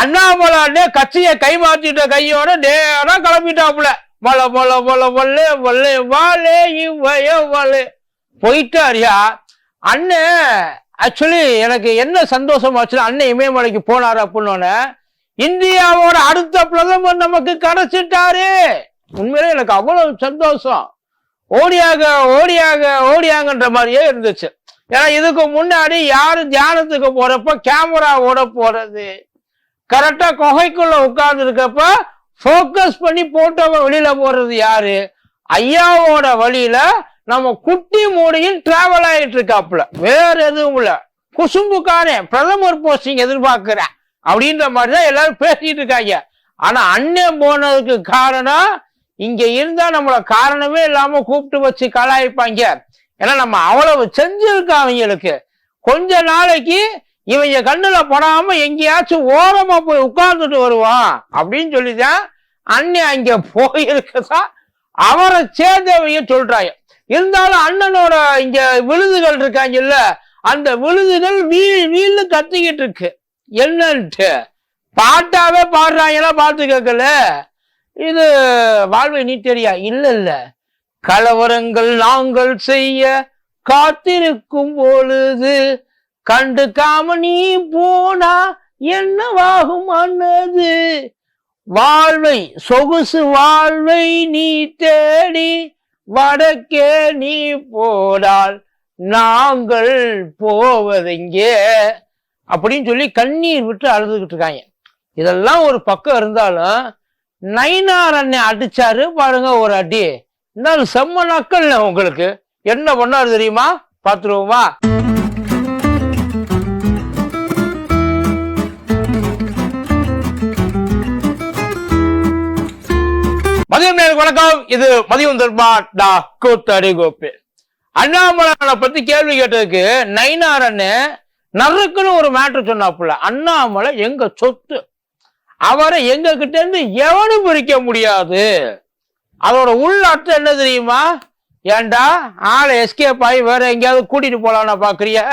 அண்ணாமலை கட்சியை கை மாற்றிட்ட கையோட நேரம் கிளம்பிட்டாப்புல. மல மல மல வல்லே வல்லே வாலே இவ்வய வாலே போயிட்டாரியா அண்ணன் ஆக்சுவலி எனக்கு என்ன சந்தோஷம் ஆச்சுன்னா அண்ணன் இமயமலைக்கு போனார் அப்படின்னு இந்தியாவோட அடுத்த பிரதமர் நமக்கு கிடைச்சிட்டாரு. உண்மையிலே எனக்கு அவ்வளவு சந்தோஷம். ஓடியாக ஓடியாக ஓடியாங்கன்ற மாதிரியே இருந்துச்சு. ஏன்னா இதுக்கு முன்னாடி யாரு தியானத்துக்கு போறப்ப கேமராவோட போறது. கரெக்டாக குகைக்குள்ள உட்கார்ந்துருக்கப்ப ஃபோக்கஸ் பண்ணி போட்டோவை வெளியில போறது யாரு? ஐயாவோட வழியில நம்ம குட்டி மூடியில் டிராவல் ஆகிட்டு இருக்காப்புல. வேற எதுவும் இல்லை. குசும்புக்காரே பிரதமர் போஸ்டிங் எதிர்பார்க்கிறேன். அப்படின்ற மாதிரி தான் எல்லாரும் பேசிட்டு இருக்காங்க. ஆனா அண்ணன் போனதுக்கு காரணம் இங்க இருந்தா நம்மள காரணமே இல்லாம கூப்பிட்டு வச்சு கலாய்ப்பாங்க. ஏன்னா நம்ம அவ்வளவு செஞ்சிருக்கோம் அவங்களுக்கு. கொஞ்ச நாளைக்கு இவங்க கண்ணுல படாம எங்கேயாச்சும் ஓரமா போய் உட்கார்ந்துட்டு வருவான் அப்படின்னு சொல்லிதான் அண்ணன் அங்க போயிருக்கதா அவரை சேர்ந்தவங்க சொல்றாங்க. இருந்தாலும் அண்ணனோட இங்க விழுதுகள் இருக்காங்கல்ல அந்த விழுதுகள் வீழ் வீல்னு கத்திக்கிட்டு இருக்கு. என்னன்ட்டு பாட்டாவே பாடுறாங்களா பாட்டு கேட்கல இது வாழ்வை நீ தெரியா இல்ல இல்ல. கலவரங்கள் நாங்கள் செய்ய காத்திருக்கும் பொழுது கண்டுக்காம நீ போனா என்னவாகும் அன்னது வாழ்வை சொகுசு வாழ்வை நீ தேடி வடக்கே நீ போனால் நாங்கள் போவதெங்கே? அப்படின்னு சொல்லி கண்ணீர் விட்டு அழுதுகிட்டு இருக்காங்க. இதெல்லாம் ஒரு பக்கம் இருந்தாலும் நைனார் அண்ணன் அடிச்சாரு பாருங்க ஒரு அடி. இருந்தாலும் செம்ம நக்கல்ல உங்களுக்கு. என்ன பண்ணாரு தெரியுமா? பார்த்துருவோமா? மதியம் வணக்கம். இது மதியம் தர்மா டா கூத்தடி கோப்பு அண்ணாமலை பத்தி கேள்வி கேட்டதுக்கு நைனாரன்னு நறுக்குன்னு ஒரு மேட்ரு சொன்னாப்புல. அண்ணாமலை எங்க சொத்து? அவரை எங்க கிட்ட இருந்து எவனும் பிரிக்க முடியாது? அதோட உள்ள அர்த்தம் என்ன தெரியுமா? ஏன்டா ஆளை எஸ்கேப் ஆகி வேற எங்கேயாவது கூட்டிட்டு போலாம்னா பாக்குறியா?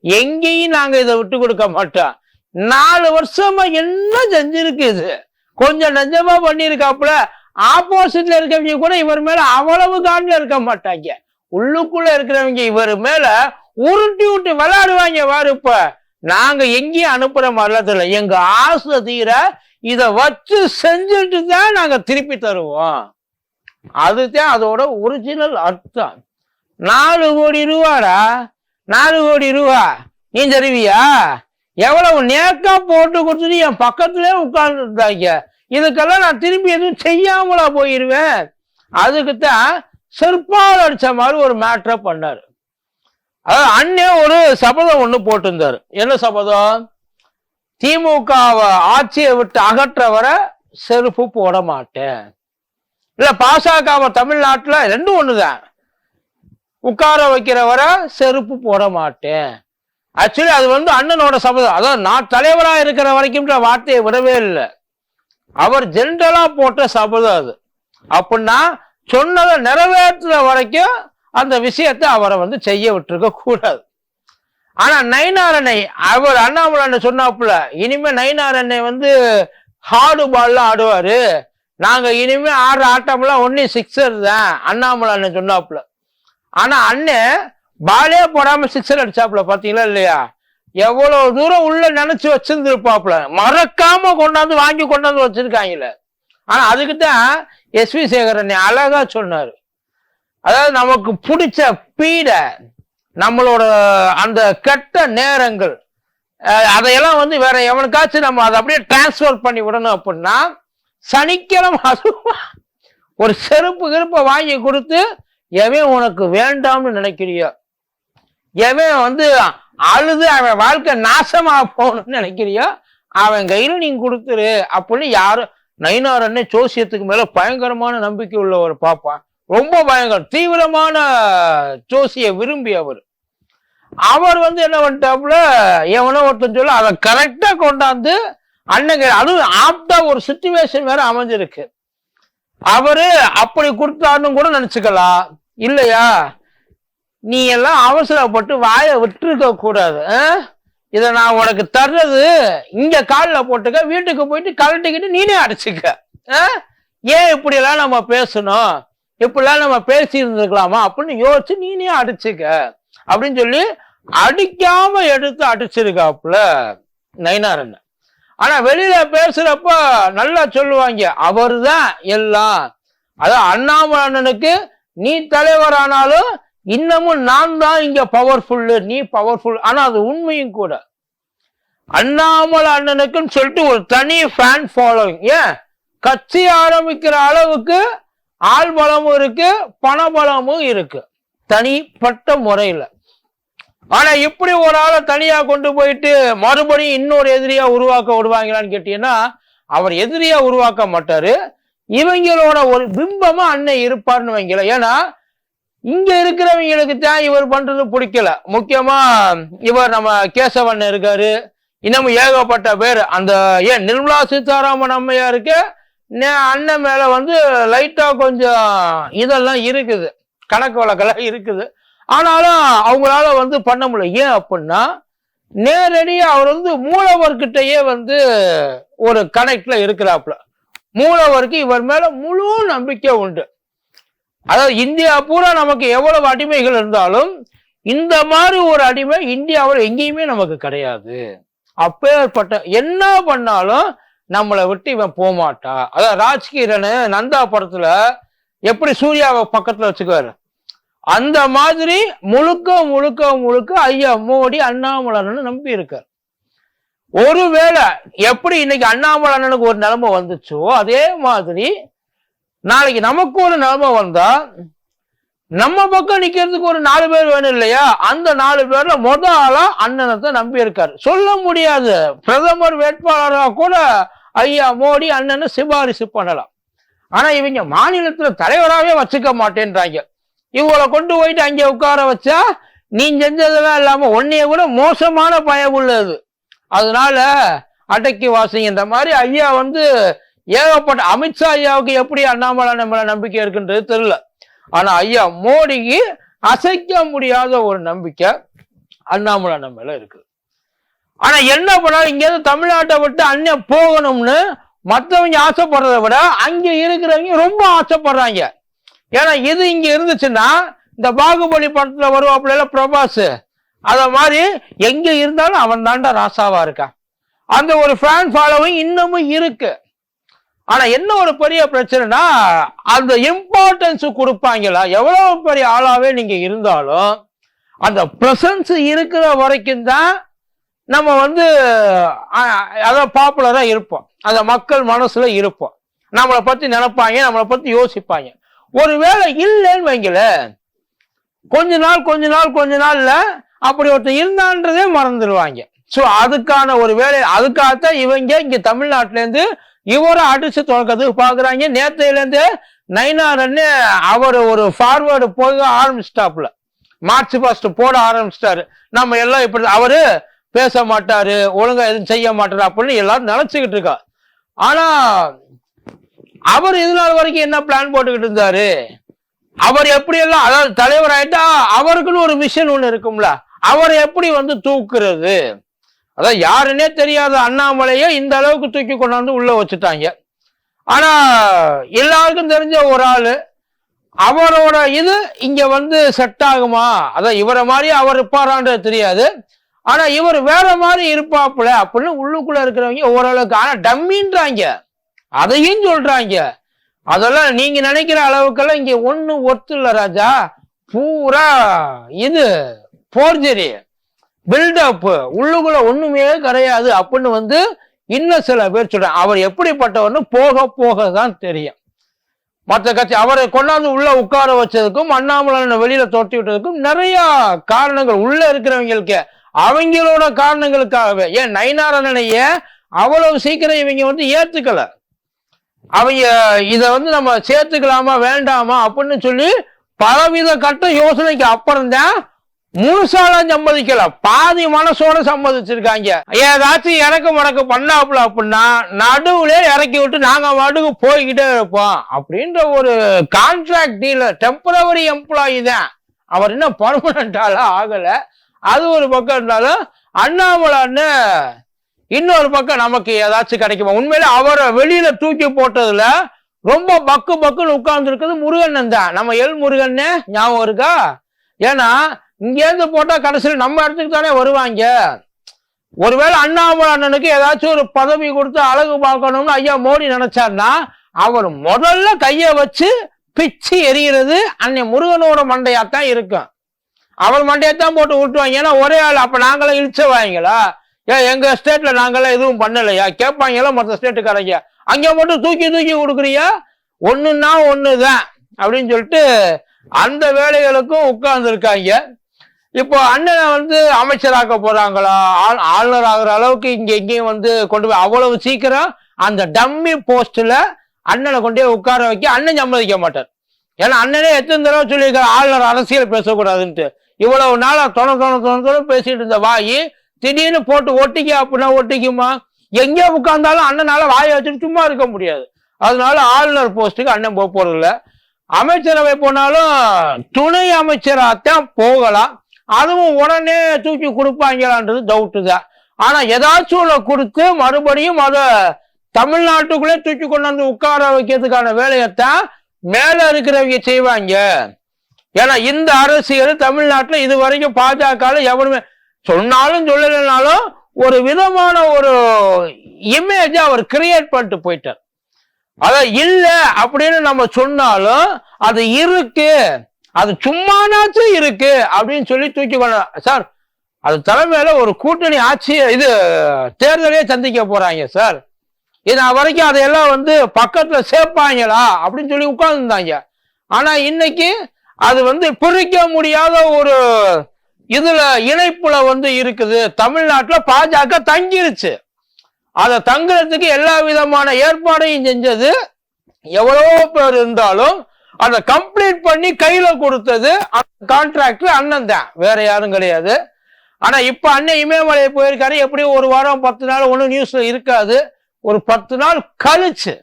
எங்கேயும் நாங்க இதை விட்டு கொடுக்க மாட்டோம். நாலு வருஷமா என்ன செஞ்சிருக்கு இது? கொஞ்சம் நெஞ்சமா பண்ணியிருக்காப்புல. ஆப்போசிட்ல இருக்கவங்க கூட இவர் மேல அவ்வளவு காண்டில் இருக்க மாட்டாங்க. உள்ளுக்குள்ள இருக்கிறவங்க இவர் மேல உருட்டி விட்டு விளையாடுவாங்க வாரு இப்ப. நாங்க எங்கேயும் அனுப்புற மாதிரிலாம் தெரியல. எங்க ஆசை தீர இத வச்சு செஞ்சுட்டு தான் நாங்க திருப்பி தருவோம். அதுதான் அதோட ஒரிஜினல் அர்த்தம். நாலு கோடி ரூபாடா? நாலு கோடி ரூபா? நீ தருவியா எவ்வளவு நேக்கா போட்டு கொடுத்துட்டு என் பக்கத்துலயே உட்கார்ந்து இருந்தாங்க இதுக்கெல்லாம் நான் திரும்பி எதுவும் செய்யாமலா போயிடுவேன் அதுக்குத்தான் செருப்பால் அடிச்ச மாதிரி ஒரு மேட்ரை பண்ணார். அதாவது அண்ணே ஒரு சபதம் ஒன்று போட்டிருந்தாரு. என்ன சபதம்? திமுகவை ஆட்சியை விட்டு அகற்ற வர செருப்பு போட மாட்டேன். இல்லை பாசகவை தமிழ்நாட்டில் ரெண்டும் ஒன்று தான் உட்கார வைக்கிற வர செருப்பு போட மாட்டேன். ஆக்சுவலி அது வந்து அண்ணனோட சபதம். அதாவது நான் தலைவராக இருக்கிற வரைக்கும்ன்ற வார்த்தையை விடவே இல்லை. அவர் ஜென்ரலா போட்ட சபதம் அது. அப்படின்னா சொன்னதை நிறைவேற்றுற வரைக்கும் அந்த விஷயத்தை அவரை வந்து செய்ய விட்டுருக்க கூடாது. ஆனா நைனாரனை அவர் அண்ணாமலை சொன்னாப்புல இனிமே நைனாரனை வந்து ஹார்டு பால்லாம் ஆடுவாரு. நாங்க இனிமே ஆடுற ஆட்டம்லாம் ஒன்லி சிக்ஸர் தான் அண்ணாமலை அண்ணன் சொன்னாப்புல. ஆனா அண்ணன் பாலே போடாம சிக்ஸர் அடிச்சாப்புல பாத்தீங்களா இல்லையா? எவ்வளவு தூரம் உள்ள நினைச்சு வச்சிருந்துருப்பாப்புல. மறக்காம கொண்டாந்து வாங்கி கொண்டாந்து வச்சிருக்காங்கல்ல. ஆனா அதுக்கு தான் எஸ் வி சேகரன் அழகா சொன்னாரு. அதாவது நமக்கு பிடிச்ச பீடை நம்மளோட அந்த கெட்ட நேரங்கள் அதையெல்லாம் வந்து வேற எவனுக்காச்சும் நம்ம அதை அப்படியே டிரான்ஸ்ஃபர் பண்ணி விடணும் அப்படின்னா சனிக்கிழமை அதுவும் ஒரு செருப்பு கிருப்பை வாங்கி கொடுத்து எவன் உனக்கு வேண்டாம்னு நினைக்கிறியோ? எவன் வந்து அழுது அவன் வாழ்க்கை நாசமா போகணும்னு நினைக்கிறியோ அவன் கையில நீங்க கொடுத்துரு அப்படின்னு யாரும் நயினார் அண்ணன் ஜோசியத்துக்கு மேல பயங்கரமான நம்பிக்கை உள்ளவர் பாப்பான் ரொம்ப பயங்கரம் தீவிரமான ஜோசிய விரும்பி அவர். அவர் வந்து என்ன பண்ணிட்டாப்புல எவனோ ஒருத்தன் சொல்ல அதை கரெக்டா கொண்டாந்து அண்ணங்க அதுவும் ஆப்டா ஒரு சுச்சுவேஷன் வேற அமைஞ்சிருக்கு. அவரு அப்படி கொடுத்தாருன்னு கூட நினைச்சுக்கலாம். இல்லையா? நீ எல்லாம் அவசரப்பட்டு வாயை விட்டுருக்க கூடாது ஆ? இதை நான் உனக்கு தர்றது இங்க காலில் போட்டுக்க வீட்டுக்கு போயிட்டு கலட்டிக்கிட்டு நீனே அடிச்சுக்க ஆ? ஏன் இப்படியெல்லாம் நம்ம பேசணும் இப்படிலாம் நம்ம பேசி இருந்திருக்கலாமா அப்படின்னு யோசிச்சு நீனே அடிச்சுக்க அப்படின்னு சொல்லி அடிக்காம எடுத்து அடிச்சிருக்காப்புல நயினாரன் ஆனா வெளியில பேசுறப்ப நல்லா சொல்லுவாங்க அவர் தான் எல்லாம் அதான் அண்ணாமலை நீ தலைவரானாலும் இன்னமும் நான் தான் இங்க பவர்ஃபுல்லு நீ பவர்ஃபுல் ஆனா அது உண்மையும் கூட. அண்ணாமலை அண்ணனுக்குன்னு சொல்லிட்டு ஒரு தனி ஃபேன் ஃபாலோவிங் ஏன்? கட்சி ஆரம்பிக்கிற அளவுக்கு ஆள் பலமும் இருக்கு பண பலமும் இருக்கு. தனிப்பட்ட முறையில. ஆனா இப்படி ஒரு ஆளை தனியா கொண்டு போயிட்டு மறுபடியும் இன்னொரு எதிரியா உருவாக்க விடுவாங்களான்னு கேட்டீங்கன்னா அவர் எதிரியா உருவாக்க மாட்டாரு. இவங்களோட ஒரு பிம்பமா அண்ணன் இருப்பார்னு வைங்கள ஏன்னா இங்க இருக்கிறவங்களுக்கு தான் இவர் பண்றது பிடிக்கல. முக்கியமா இவர் நம்ம கேசவன் இருக்காரு. இன்னமும் ஏகப்பட்ட பேர். அந்த ஏன் நிர்மலா சீதாராமன் அம்மையாருக்கு நே- அண்ணன் மேல வந்து லைட்டா கொஞ்சம் இதெல்லாம் இருக்குது. கணக்கு வழக்கெல்லாம் இருக்குது. ஆனாலும் அவங்களால வந்து பண்ண முடியல. ஏன் அப்படின்னா நேரடியாக அவர் வந்து மூலவர்கிட்டயே வந்து ஒரு கனெக்ட்ல இருக்கிறாப்புல. மூலவருக்கு இவர் மேல முழு நம்பிக்கை உண்டு. அதாவது இந்தியா பூரா நமக்கு எவ்வளவு அடிமைகள் இருந்தாலும் இந்த மாதிரி ஒரு அடிமை இந்தியாவில் எங்கேயுமே நமக்கு கிடையாது. அப்பேற்பட்ட என்ன பண்ணாலும் நம்மளை விட்டு இவன் போமாட்டா அதான் ராஜ்கிரனு நந்தா படத்துல எப்படி சூர்யாவை பக்கத்துல வச்சுக்குவாரு? அந்த மாதிரி முழுக்க முழுக்க முழுக்க ஐயா மோடி அண்ணாமலன்னு நம்பி இருக்கார். ஒருவேளை எப்படி இன்னைக்கு அண்ணாமலை அண்ணனுக்கு ஒரு நிலைமை வந்துச்சோ அதே மாதிரி நாளைக்கு நமக்கு ஒரு நிலைமை வந்தா நம்ம பக்கம் நிக்கிறதுக்கு ஒரு நாலு பேர் வேணும் இல்லையா? அந்த நாலு பேர்ல மொத ஆளா அண்ணனை தான் நம்பி இருக்காரு சொல்ல முடியாது. பிரதமர் வேட்பாளரா கூட ஐயா மோடி அண்ணனை சிபாரிசு பண்ணலாம். ஆனா இவங்க மாநிலத்துல தலைவராகவே வச்சுக்க மாட்டேன்றாங்க. இவங்களை கொண்டு போயிட்டு அங்கே உட்கார வச்சா நீ செஞ்சதெல்லாம் இல்லாம உன்னைய கூட மோசமான பயம் உள்ளது. அதனால அடக்கி வாசிங்கன்ற மாதிரி ஐயா வந்து ஏகப்பட்ட அமித்ஷா ஐயாவுக்கு எப்படி அண்ணாமலை நம்மள நம்பிக்கை இருக்குன்றது தெரியல. ஆனா ஐயா மோடிக்கு அசைக்க முடியாத ஒரு நம்பிக்கை அண்ணாமலை நம்ம மேல இருக்கு. ஆனா என்ன பண்ண இங்கேருந்து தமிழ்நாட்டை விட்டு அண்ணன் போகணும்னு மற்றவங்க ஆசைப்படுறதை விட அங்க இருக்கிறவங்க ரொம்ப ஆசைப்படுறாங்க. ஏன்னா இது இங்க இருந்துச்சுன்னா இந்த பாகுபலி படத்துல வருவாப்புல பிரபாஸ் அத மாதிரி எங்க இருந்தாலும் அவன் தாண்டா ராசாவா இருக்கான். அந்த ஒரு ஃபேன் ஃபாலோவிங் இன்னமும் இருக்கு. ஆனா என்ன ஒரு பெரிய பிரச்சனைனா அந்த இம்பார்ட்டன்ஸ் கொடுப்பாங்களா? எவ்வளவு பெரிய ஆளாவே நீங்க இருந்தாலும் அந்த பிரசன்ஸ் இருக்கிற வரைக்கும் தான் நம்ம வந்து அதான் பாப்புலரா இருப்போம். அந்த மக்கள் மனசுல இருப்போம். நம்மளை பத்தி நினைப்பாங்க நம்மளை பத்தி யோசிப்பாங்க. ஒருவேளை இல்லைன்னு வைங்களேன் கொஞ்ச நாள் கொஞ்ச நாள் கொஞ்ச நாள்ல அப்படி ஒருத்தர் இருந்தான்றதே மறந்துடுவாங்க. ஸோ அதுக்கான ஒரு வேலை அதுக்காகத்தான் இவங்க இங்க தமிழ்நாட்டிலேருந்து இவரும் இவரை அடிச்சு தொடக்கிறதுக்கு பாக்குறாங்க நேத்தையிலேருந்து நைனாரன்னு அவர் ஒரு ஃபார்வேர்டு போக ஆரம்பிச்சிட்டாப்புல. மார்ச் ஃபர்ஸ்ட் போட ஆரம்பிச்சிட்டாரு. நம்ம எல்லாம் இப்படி அவரு பேச மாட்டாரு ஒழுங்கா எதுவும் செய்ய மாட்டாரு அப்படின்னு எல்லாரும் நினைச்சுக்கிட்டு இருக்கா. ஆனா அவர் இதனால் வரைக்கும் என்ன பிளான் போட்டுக்கிட்டு இருந்தாரு? அவர் எப்படி எல்லாம் அதாவது தலைவர் ஆயிட்டா அவருக்குன்னு ஒரு மிஷன் ஒண்ணு இருக்கும்ல. அவரை எப்படி வந்து தூக்குறது? அதான் யாருன்னே தெரியாத அண்ணாமலையை இந்த அளவுக்கு தூக்கி கொண்டாந்து உள்ள வச்சுட்டாங்க. ஆனா எல்லாருக்கும் தெரிஞ்ச ஒரு ஆளு அவரோட இது இங்க வந்து செட் ஆகுமா? அதான் இவரை மாதிரி அவர் இருப்பாரான்றது தெரியாது. ஆனா இவர் வேற மாதிரி இருப்பாப்புல அப்படின்னு உள்ளுக்குள்ள இருக்கிறவங்க ஓரளவுக்கு ஆனா டம்மின்றாங்க. அதையும் சொல்றாங்க. அதெல்லாம் நீங்க நினைக்கிற அளவுக்கெல்லாம் இங்க ஒண்ணு ஒத்து இல்ல ராஜா. பூரா இது போர்ஜரி பில்டப் உள்ளுக்குள்ள ஒண்ணுமே கிடையாது அப்படின்னு வந்து இன்னும் சில பேர் சொல்றாங்க. அவர் எப்படிப்பட்டவர்னு போக போக தான் தெரியும். மற்ற கட்சி அவரை கொண்டாந்து உள்ள உட்கார வச்சதுக்கும் அண்ணாமலை வெளியில தோட்டி விட்டதுக்கும் நிறைய காரணங்கள் உள்ள இருக்கிறவங்களுக்கு அவங்களோட காரணங்களுக்காகவே. ஏன் நயனாரனைய அவ்வளவு சீக்கிரம் இவங்க வந்து ஏத்துக்கல. அவங்க இத வந்து நம்ம சேர்த்துக்கலாமா வேண்டாமா அப்படின்னு சொல்லி பலவித கட்ட யோசனைக்கு அப்புறம் தான் முழுசாலாம் சம்மதிக்கல. பாதி மனசோட சம்மதிச்சிருக்காங்க. ஏதாச்சும் இறக்கு மடக்கு பண்ணாப்புல அப்படின்னா நடுவுல இறக்கி விட்டு நாங்க மாட்டுக்கு போய்கிட்டே இருப்போம். அப்படின்ற ஒரு கான்ட்ராக்ட் டீலர் டெம்பரவரி எம்ப்ளாயி தான். அவர் இன்னும் பர்மனண்டால ஆகல. அது ஒரு பக்கம் இருந்தாலும் அண்ணாமலான்னு இன்னொரு பக்கம் நமக்கு ஏதாச்சும் கிடைக்குமா? உண்மையில அவரை வெளியில தூக்கி போட்டதுல ரொம்ப பக்கு பக்குன்னு உட்கார்ந்துருக்குது முருகன் தான். நம்ம எல் முருகன்னு ஞாபகம் இருக்கா? ஏன்னா இங்கேருந்து போட்டால் கடைசியில் நம்ம இடத்துக்கு தானே வருவாங்க. ஒருவேளை அண்ணாமலை அண்ணனுக்கு ஏதாச்சும் ஒரு பதவி கொடுத்து அழகு பார்க்கணும்னு ஐயா மோடி நினைச்சார்னா அவர் முதல்ல கையை வச்சு பிச்சு எறிகிறது அன்னை முருகனோட மண்டையாத்தான் இருக்கும். அவர் மண்டையத்தான் போட்டு விட்டுவாங்க ஏன்னா ஒரே ஆள் அப்போ நாங்களாம் இழிச்சவாங்களா ஏன் எங்கள் ஸ்டேட்டில் நாங்களாம் எதுவும் பண்ணலையா? கேட்பாங்களா மற்ற ஸ்டேட்டுக்காரங்க அங்கே மட்டும் தூக்கி தூக்கி கொடுக்குறியா? ஒன்று தான் அப்படின்னு சொல்லிட்டு அந்த வேலைகளுக்கும் உட்கார்ந்துருக்காங்க. இப்போ அண்ணனை வந்து அமைச்சராக்க போறாங்களா? ஆள் ஆளுநர் ஆகிற அளவுக்கு இங்க எங்கேயும் வந்து கொண்டு போய் அவ்வளவு சீக்கிரம் அந்த டம்மி போஸ்ட்ல அண்ணனை கொண்டு போய் உட்கார வைக்க அண்ணன் சம்மதிக்க மாட்டார். ஏன்னா அண்ணனே எத்தனை தடவை சொல்லியிருக்காரு ஆளுநர் அரசியல் பேசக்கூடாதுன்ட்டு. இவ்வளவு நாளா தொண தொண தொண தொண பேசிட்டு இருந்த வாயி திடீர்னு போட்டு ஒட்டிக்க அப்படின்னா ஒட்டிக்குமா? எங்கே உட்கார்ந்தாலும் அண்ணனால வாயை வச்சுட்டு சும்மா இருக்க முடியாது. அதனால ஆளுநர் போஸ்ட்டுக்கு அண்ணன் போக போறது இல்லை அமைச்சரவை போனாலும் துணை அமைச்சராகத்தான் போகலாம். அதுவும் உடனே தூக்கி கொடுப்பாங்களான்றது டவுட்டு தான் ஆனா ஏதாச்சும் ஒண்ணு கொடுத்து மறுபடியும் அதை தமிழ்நாட்டுக்குள்ளே தூக்கி கொண்டாந்து உட்கார வைக்கிறதுக்கான வேலையைத்தான் மேலே இருக்கிறவங்க செய்வாங்க. ஏன்னா இந்த அரசியல் தமிழ்நாட்டில் இது வரைக்கும் பாஜக எவனுமே சொன்னாலும் சொல்லலைனாலும் ஒரு விதமான ஒரு இமேஜை அவர் கிரியேட் பண்ணிட்டு போயிட்டார். அதான் இல்லை அப்படின்னு நம்ம சொன்னாலும் அது இருக்கு. அது சும்மானாச்சும் இருக்கு அப்படின்னு சொல்லி தூக்கி கொள்ள சார் அது தலைமையில ஒரு கூட்டணி ஆட்சி இது தேர்தலே சந்திக்க போறாங்க சார். இது வரைக்கும் அதையெல்லாம் வந்து பக்கத்துல சேர்ப்பாங்களா அப்படின்னு சொல்லி உட்கார்ந்துருந்தாங்க. ஆனா இன்னைக்கு அது வந்து பிரிக்க முடியாத ஒரு இதுல இணைப்புல வந்து இருக்குது. தமிழ்நாட்டுல பாஜக தங்கிருச்சு. அதை தங்குறதுக்கு எல்லா விதமான ஏற்பாடையும் செஞ்சது எவ்வளவோ பேர் இருந்தாலும் அதை கம்ப்ளீட் பண்ணி கையில கொடுத்தது அந்த கான்ட்ராக்டர் அண்ணன் தான். வேற யாரும் கிடையாது. ஆனா இப்ப அண்ணன் இமயமலை போயிருக்காரு. எப்படியும் ஒரு வாரம் பத்து நாள் ஒன்றும் நியூஸ்ல இருக்காது. ஒரு பத்து நாள் கழிச்சு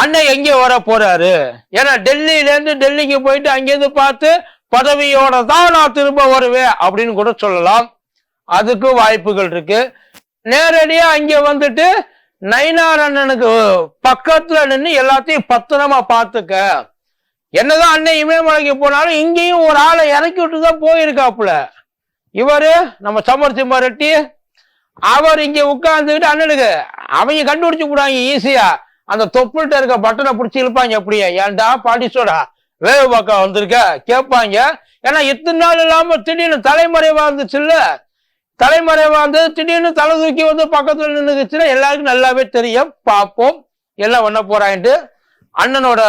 அண்ணன் எங்கே வர போறாரு? ஏன்னா டெல்லியில இருந்து டெல்லிக்கு போயிட்டு அங்கேருந்து பார்த்து பதவியோட தான் நான் திரும்ப வருவேன் அப்படின்னு கூட சொல்லலாம். அதுக்கு வாய்ப்புகள் இருக்கு. நேரடியா அங்க வந்துட்டு நயினார் அண்ணனுக்கு பக்கத்துல நின்று எல்லாத்தையும் பத்திரமா பார்த்துக்க. என்னதான் அண்ணன் இமயமலைக்கு போனாலும் இங்கேயும் ஒரு ஆளை இறக்கி விட்டு தான் போயிருக்காப்புல. இவரு நம்ம சமர்சிம்மா ரெட்டி அவர் இங்க உட்கார்ந்துக்கிட்டு அண்ணனுக்கு அவங்க கண்டுபிடிச்சு போடுவாங்க ஈஸியா. அந்த தொப்புள்கிட்ட இருக்க பட்டனை பிடிச்சி இழுப்பாங்க அப்படியே ஏன்டா பாட்டிசோடா? வேவு பக்கம் வந்திருக்க? கேட்பாங்க. ஏன்னா இத்தனை நாள் இல்லாம திடீர்னு தலைமறைவா இருந்துச்சுல்ல? தலைமறைவா வந்து திடீர்னு தலை தூக்கி வந்து பக்கத்துல நின்றுச்சுன்னா எல்லாருக்கும் நல்லாவே தெரியும். பார்ப்போம். எல்லாம் ஒண்ண போறான்ட்டு அண்ணனோட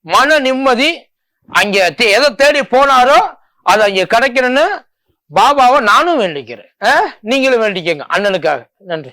மன நிம்மதி அங்க தே- எதை தேடி போனாரோ அது அங்க கிடைக்கணும்னு பாபாவை நானும் வேண்டிக்கிறேன். நீங்களும் வேண்டிக்கங்க. அண்ணனுக்காக. நன்றி.